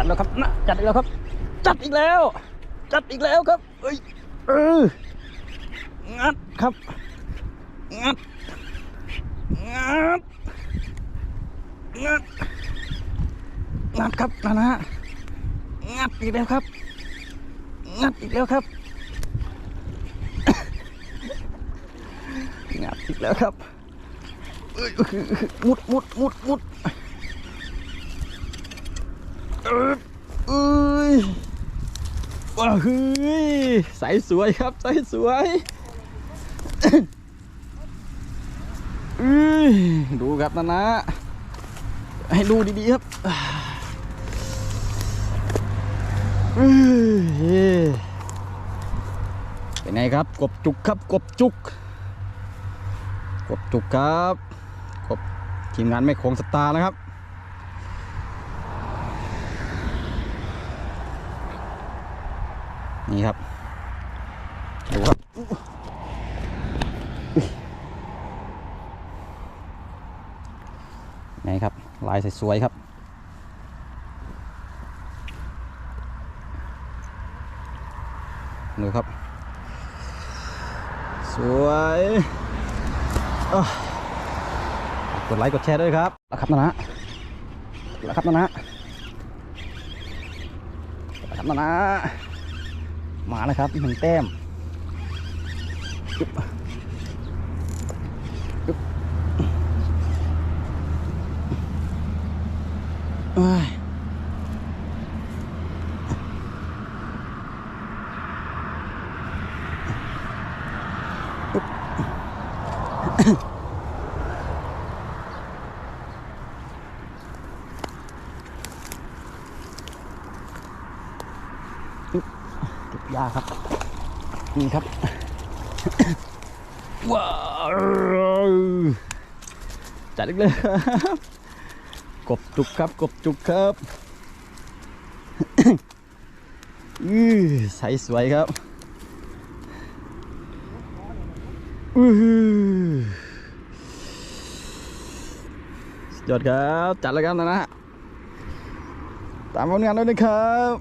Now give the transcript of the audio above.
ัดแล้วครับนะจัดอีกแล้วครับ จัดอีกแล้ว จัดอีกแล้วครับ เอ้ยเอองัดครับ งัด งัด งัด งัดครับนะนะงัดอีกแล้วครับ งัดอีกแล้วครับ งัดอีกแล้วครับเอ้ยมุดมุดมุดมุด อ้ยว้าเฮ้ยใสสวยครับใสสวยเอ้ยดูครับนะนะ ให้ดูดีๆครับเป็นไงครับ กบจุกครับ กบจุก กบจุกครับ กบทีมงานไม่โคงสตาร์นะครับ นี่ครับดูครับไงครับ ลายสวยๆครับดูครับ สวยกดไลค์กดแชร์ด้วยครับแล้วครับนะนะแล้วครับนะนะแล้วครับนะนะ มาแล้วครับหนึ่งแต้มจึ๊บจึ๊บเอ้ยเก็บยาครับ นี่ครับ ว้าวจัดเลยครับกบจุกครับกบจุกครับอื้อใสสวยครับอื้อสุดยอดครับ จัดแล้วครับนะนะตามผลงานด้วยนะครับ